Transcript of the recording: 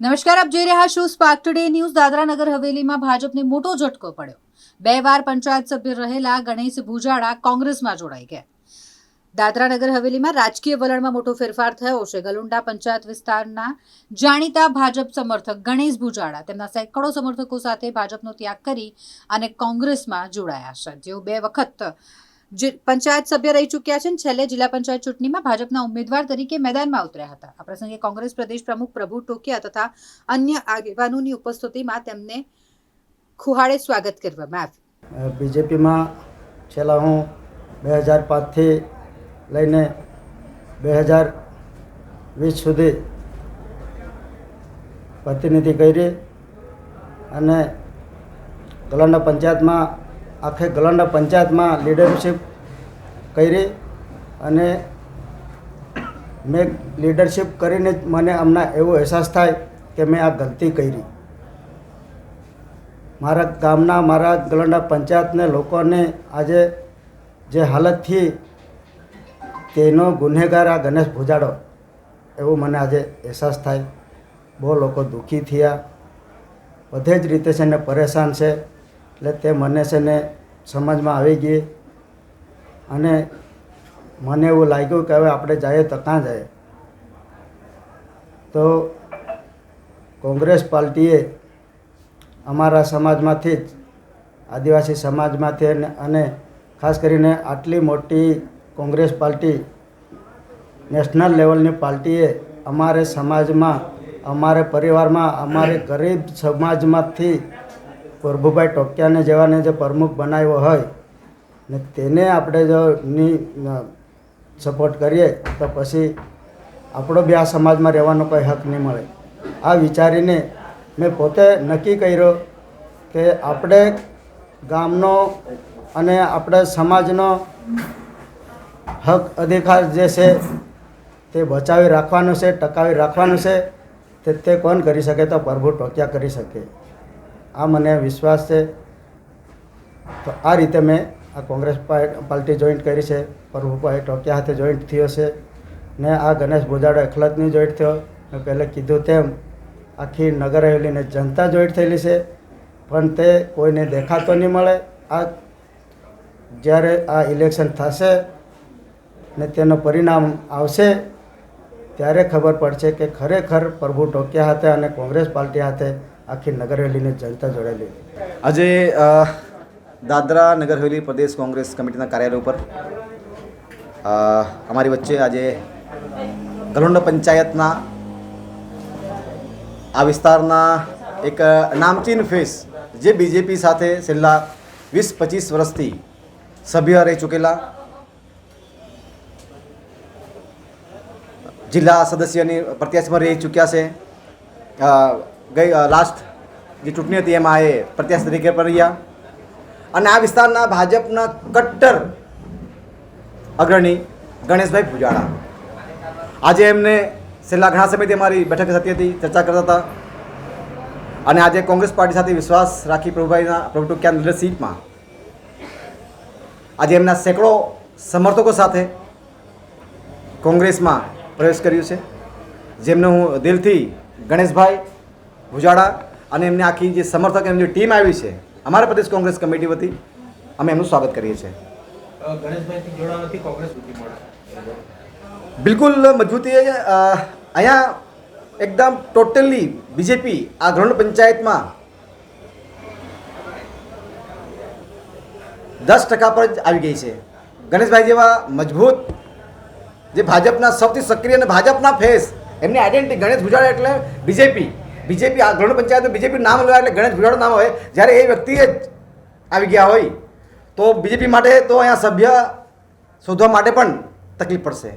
નમસ્કાર, આપ જોઈ રહ્યા છો spark today news Dadra Nagar હવેલીમાં ભાજપને મોટો ઝટકો પડ્યો. બે વાર પંચાયત સભ્ય રહેલા ગણેશ ભુજાડા કોંગ્રેસમાં જોડાઈ ગયા. દાદરા હવેલીમાં રાજકીય વલણમાં મોટો ફેરફાર થયો છે. ગલુંડા પંચાયત વિસ્તારના જાણીતા ભાજપ સમર્થક ગણેશ ભુજાડા તેમના સેંકડો સમર્થકો સાથે ભાજપનો ત્યાગ કરી અને કોંગ્રેસમાં જોડાયા છે. જેઓ બે વખત પંચાયત સભ્ય રહી ચૂક્યા છે અને છેલ્લે જિલ્લા પંચાયત ચૂંટણીમાં ભાજપના ઉમેદવાર તરીકે મેદાનમાં ઉતર્યા હતા. આ પ્રસંગે કોંગ્રેસ પ્રદેશ પ્રમુખ પ્રભુ ટોકિયા તથા અન્ય આગેવાનોની ઉપસ્થિતિમાં તેમને ખુહાડે સ્વાગત કરવામાં આવ્યું. બીજેપીમાં છેલ્લા હું બે હજાર પાંચથી લઈને બે હજાર વીસ સુધી પ્રતિનિધિ કરી અને ગલાંડા પંચાયતમાં આખે ગલંડા પંચાયતમાં લીડરશિપ કરી અને મેં લીડરશીપ કરીને જ મને હમણાં એવો અહેસાસ થાય કે મેં આ ગલતી કરી. મારા ગામના, મારા ગલંડા પંચાયતને લોકોને આજે જે હાલતથી તેનો ગુનેગાર આ ગણેશ ભૂજાડો, એવો મને આજે અહેસાસ થાય. બહુ લોકો દુઃખી થયા. બધે જ રીતે છે ને પરેશાન છે. એટલે તે મને છે ને સમજમાં આવી ગઈ અને મને એવું લાગ્યું કે હવે આપણે જઈએ તો ક્યાં જઈએ? તો કોંગ્રેસ પાર્ટીએ અમારા સમાજમાંથી જ, આદિવાસી સમાજમાંથી અને ખાસ કરીને આટલી મોટી કોંગ્રેસ પાર્ટી નેશનલ લેવલની પાર્ટીએ અમારે સમાજમાં, અમારે પરિવારમાં, અમારે ગરીબ સમાજમાંથી પ્રભુભાઈ ટોકિયાને જેવાને જે પ્રમુખ બનાવ્યો હોય ને તેને આપણે જો ની સપોર્ટ કરીએ તો પછી આપણો બી આ સમાજમાં રહેવાનો કોઈ હક નહીં મળે. આ વિચારીને મેં પોતે નક્કી કર્યો કે આપણે ગામનો અને આપણે સમાજનો હક અધિકાર જે છે તે બચાવી રાખવાનો છે, ટકાવી રાખવાનો છે, તે તે કોણ કરી શકે તો પ્રભુ ટોકિયા કરી શકે. આ મને વિશ્વાસ છે. તો આ રીતે મેં આ કોંગ્રેસ પાર્ટી જોઈન્ટ કરી છે. પ્રભુભાઈ ટોકિયા સાથે જોઈન્ટ થયો છે. ને આ ગણેશ ભોજાડો અખલતની જોઈન્ટ થયો. મેં પહેલાં કીધું તેમ, આખી નગર હવેલીને જનતા જોઈન્ટ થયેલી છે. પણ તે કોઈને દેખાતો નહીં મળે. આ જ્યારે આ ઇલેક્શન થશે ને તેનું પરિણામ આવશે, ત્યારે ખબર પડશે કે ખરેખર પ્રભુ ટોકિયા હાથે અને કોંગ્રેસ પાર્ટી હાથે આખી નગર હવેલીને જનતા જોડેલી આજે દાદરા નગર હવેલી પ્રદેશ કોંગ્રેસ કમિટીના કાર્યાલય ઉપર અમારી વચ્ચે આજે ગલોંડ પંચાયતના આ વિસ્તારના એક નામચીન ફેસ જે બીજેપી સાથે છેલ્લા વીસ પચીસ વર્ષથી સભ્ય રહી ચૂકેલા, જિલ્લા સદસ્યની પ્રત્યાશમાં રહી ચૂક્યા છે. ગઈ લાસ્ટ જે ચૂંટણી હતી એમાં એ પ્રત્યાશી તરીકે પણ રહ્યા. અને આ વિસ્તારના ભાજપના કટ્ટર અગ્રણી ગણેશભાઈ પૂજાડા આજે એમને છેલ્લા ઘણા સમયથી અમારી બેઠક થતી હતી, ચર્ચા કરતા હતા. અને આજે કોંગ્રેસ પાર્ટી સાથે વિશ્વાસ રાખી પ્રભુભાઈના, પ્રભુ ટોકિયાની લીડરશીપમાં આજે એમના સેંકડો સમર્થકો સાથે કોંગ્રેસમાં પ્રવેશ કર્યું છે. જેમને હું દિલથી ગણેશભાઈ ભુજાડા અને એમની આખી જે સમર્થક એમની ટીમ આવી છે અમારા પ્રદેશ કોંગ્રેસ કમિટી વતી અમે એમનું સ્વાગત કરીએ છીએ. બિલકુલ મજબૂતી અહીંયા એકદમ ટોટલી બીજેપી આ ગ્રહણ પંચાયતમાં દસ ટકા પર જ આવી ગઈ છે. ગણેશભાઈ જેવા મજબૂત જે ભાજપના સૌથી સક્રિય અને ભાજપના ફેસ એમની આઈડેન્ટિટી ગણેશ ભુજાડા એટલે બીજેપી. બીજેપી આ ધોરણ પંચાયત બીજેપી નામ લેવા એટલે ગણેશ ભુજાડો નામ હોય. જ્યારે એ વ્યક્તિ જ આવી ગયા હોય, તો બીજેપી માટે તો અહીંયા સભ્ય શોધવા માટે પણ તકલીફ પડશે.